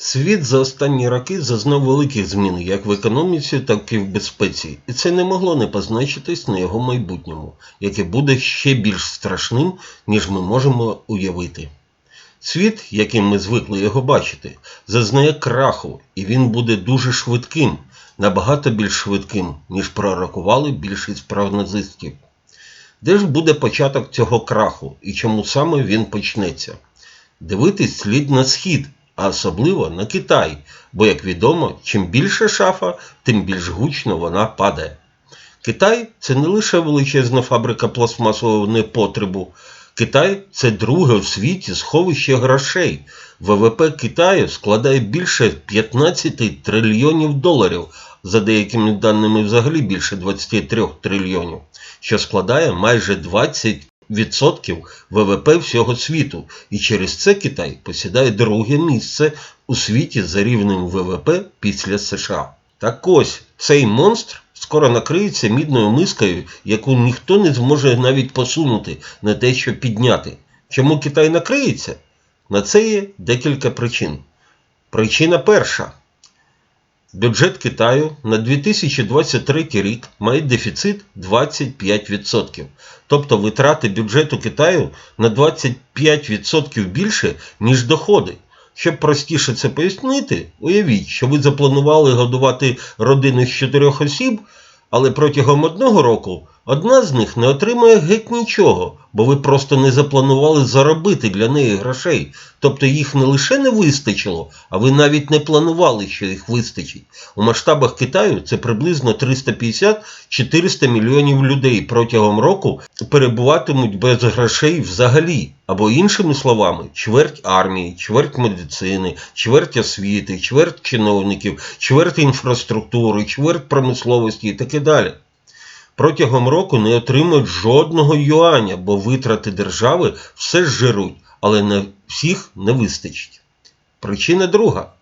Світ за останні роки зазнав великих змін як в економіці, так і в безпеці, і це не могло не позначитись на його майбутньому, яке буде ще більш страшним, ніж ми можемо уявити. Світ, яким ми звикли його бачити, зазнає краху, і він буде дуже швидким, набагато більш швидким, ніж пророкували більшість прогнозистів. Де ж буде початок цього краху і чому саме він почнеться? Дивитись слід на схід, а особливо на Китай, бо, як відомо, чим більше шафа, тим більш гучно вона падає. Китай це не лише величезна фабрика пластмасового непотребу. Китай це друге в світі сховище грошей. ВВП Китаю складає більше 15 трильйонів доларів, за деякими даними взагалі більше 23 трильйонів, що складає майже 20% ВВП всього світу. І через це Китай посідає друге місце у світі за рівнем ВВП після США. Так ось цей монстр скоро накриється мідною мискою, яку ніхто не зможе навіть посунути на те, щоб підняти. Чому Китай накриється? На це є декілька причин. Причина перша. Бюджет Китаю на 2023 рік має дефіцит 25%. Тобто витрати бюджету Китаю на 25% більше, ніж доходи. Щоб простіше це пояснити, уявіть, що ви запланували годувати родину з чотирьох осіб, але протягом одного року одна з них не отримає геть нічого, бо ви просто не запланували заробити для неї грошей. Тобто їх не лише не вистачило, а ви навіть не планували, що їх вистачить. У масштабах Китаю це приблизно 350-400 мільйонів людей протягом року перебуватимуть без грошей взагалі. Або іншими словами, чверть армії, чверть медицини, чверть освіти, чверть чиновників, чверть інфраструктури, чверть промисловості і таке далі. Протягом року не отримують жодного юаня, бо витрати держави все зжируть, але на всіх не вистачить. Причина друга.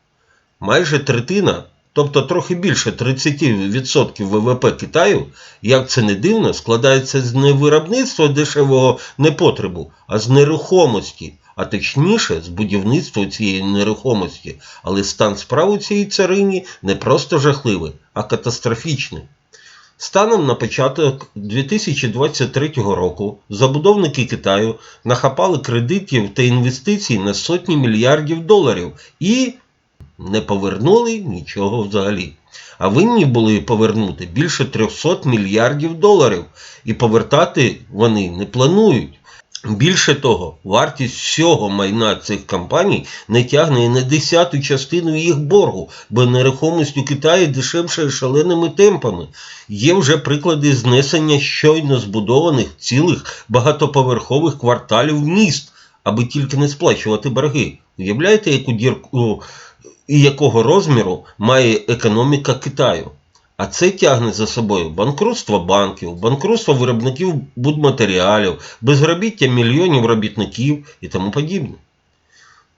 Майже третина, тобто трохи більше 30% ВВП Китаю, як це не дивно, складається з не виробництва дешевого непотребу, а з нерухомості, а точніше з будівництва цієї нерухомості. Але стан справ у цій царині не просто жахливий, а катастрофічний. Станом на початок 2023 року забудовники Китаю нахапали кредитів та інвестицій на сотні мільярдів доларів і не повернули нічого взагалі. А винні були повернути більше 300 мільярдів доларів, і повертати вони не планують. Більше того, вартість всього майна цих компаній не тягне і на десяту частину їх боргу, бо нерухомість у Китаї дешевше шаленими темпами. Є вже приклади знесення щойно збудованих цілих багатоповерхових кварталів міст, аби тільки не сплачувати борги. Уявляєте, яку дірку і якого розміру має економіка Китаю? А це тягне за собою банкрутство банків, банкрутство виробників будматеріалів, безробіття мільйонів робітників і тому подібне.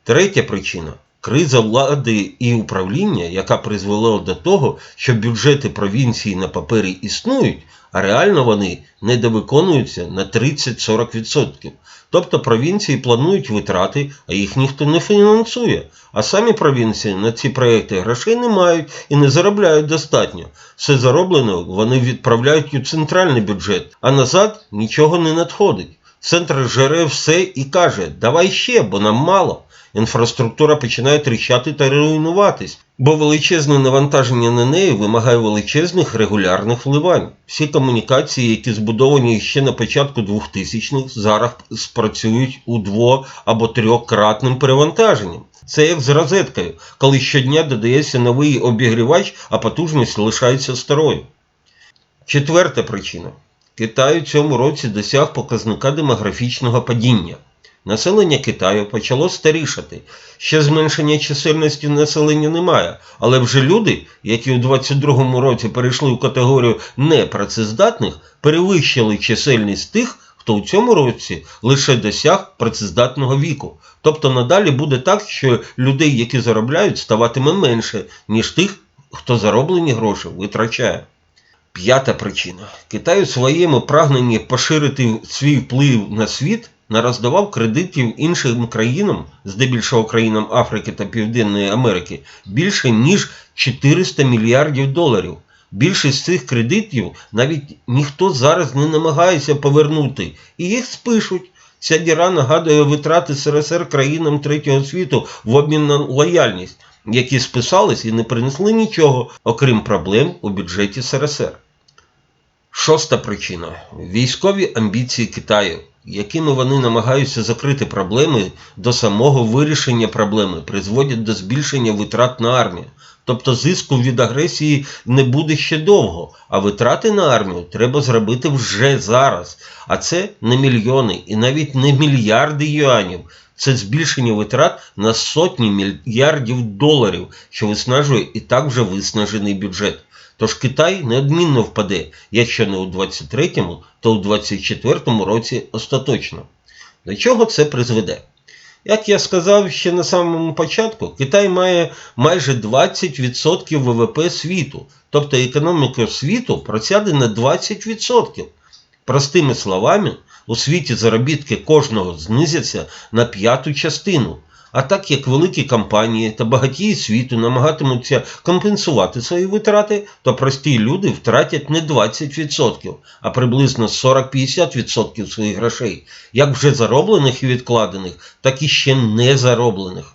Третя причина криза влади і управління, яка призвела до того, що бюджети провінції на папері існують, а реально вони недовиконуються на 30-40%. Тобто провінції планують витрати, а їх ніхто не фінансує. А самі провінції на ці проекти грошей не мають і не заробляють достатньо. Все зароблене вони відправляють у центральний бюджет, а назад нічого не надходить. Центр жере все і каже: давай ще, бо нам мало. Інфраструктура починає тріщати та руйнуватись, бо величезне навантаження на неї вимагає величезних регулярних вливань. Всі комунікації, які збудовані ще на початку 2000-х, зараз спрацюють у дво- або трьохкратним перевантаженням. Це як з розеткою, коли щодня додається новий обігрівач, а потужність лишається старою. Четверта причина. Китай у цьому році досяг показника демографічного падіння. Населення Китаю почало старішати. Ще зменшення чисельності населення немає, але вже люди, які у 22-му році перейшли у категорію непрацездатних, перевищили чисельність тих, хто у цьому році лише досяг працездатного віку. Тобто надалі буде так, що людей, які заробляють, ставатиме менше, ніж тих, хто зароблені гроші витрачає. П'ята причина. Китай у своєму прагненні поширити свій вплив на світ нароздавав кредитів іншим країнам, здебільшого країнам Африки та Південної Америки, більше ніж 400 мільярдів доларів. Більшість цих кредитів навіть ніхто зараз не намагається повернути, і їх спишуть. Ця діра нагадує витрати СРСР країнам третього світу в обмін на лояльність, які списались і не принесли нічого, окрім проблем у бюджеті СРСР. Шоста причина військові амбіції Китаю, якими вони намагаються закрити проблеми до самого вирішення проблеми, призводять до збільшення витрат на армію. Тобто зиску від агресії не буде ще довго, а витрати на армію треба зробити вже зараз. А це не мільйони і навіть не мільярди юанів. Це збільшення витрат на сотні мільярдів доларів, що виснажує і так вже виснажений бюджет. Тож Китай неодмінно впаде, якщо не у 23-му, то у 24-му році остаточно. До чого це призведе? Як я сказав ще на самому початку, Китай має майже 20% ВВП світу, тобто економіка світу просяде на 20%. Простими словами, у світі заробітки кожного знизяться на п'яту частину. А так як великі компанії та багатії світу намагатимуться компенсувати свої витрати, то прості люди втратять не 20%, а приблизно 40-50% своїх грошей, як вже зароблених і відкладених, так і ще не зароблених.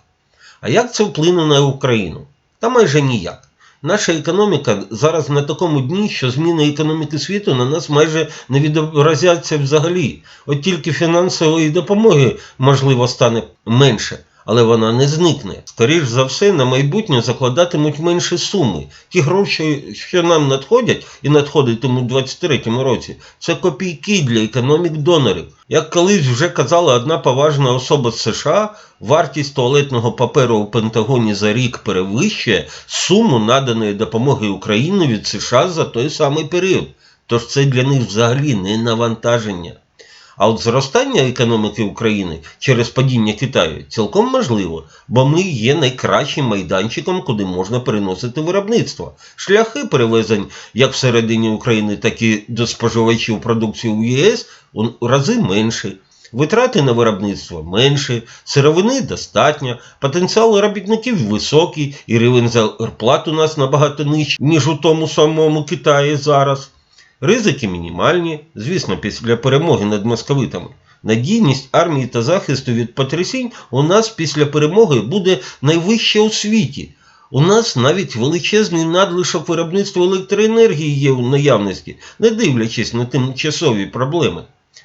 А як це вплине на Україну? Та майже ніяк. Наша економіка зараз на такому дні, що зміни економіки світу на нас майже не відобразяться взагалі. От тільки фінансової допомоги, можливо, стане менше, але вона не зникне. Скоріш за все, на майбутнє закладатимуть менші суми. Ті гроші, що нам надходять і надходитимуть у 2023 році, це копійки для економік донорів. Як колись вже казала одна поважна особа з США, вартість туалетного паперу у Пентагоні за рік перевищує суму наданої допомоги Україні від США за той самий період. Тож це для них взагалі не навантаження. А от зростання економіки України через падіння Китаю цілком можливо, бо ми є найкращим майданчиком, куди можна переносити виробництво. Шляхи перевезень як всередині України, так і до споживачів продукції у ЄС у рази менші. Витрати на виробництво менші, сировини достатньо, потенціал робітників високий і рівень зарплат у нас набагато нижчий, ніж у тому самому Китаї зараз. Ризики мінімальні, звісно, після перемоги над московитами. Надійність армії та захисту від потрясінь у нас після перемоги буде найвища у світі. У нас навіть величезний надлишок виробництва електроенергії є в наявності, не дивлячись на тимчасові проблеми.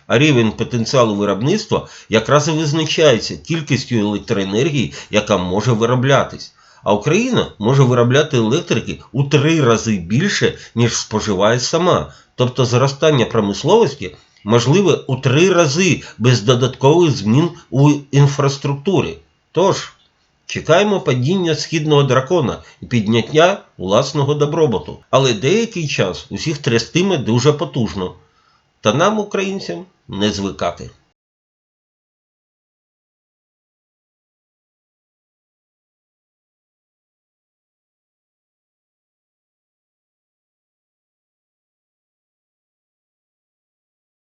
А рівень потенціалу виробництва якраз і визначається кількістю електроенергії, яка може вироблятись. А Україна може виробляти електрики у три рази більше, ніж споживає сама. Тобто зростання промисловості можливе у три рази без додаткових змін у інфраструктурі. Тож, чекаємо падіння східного дракона і підняття власного добробуту. Але деякий час усіх трястиме дуже потужно. Та нам, українцям, не звикати.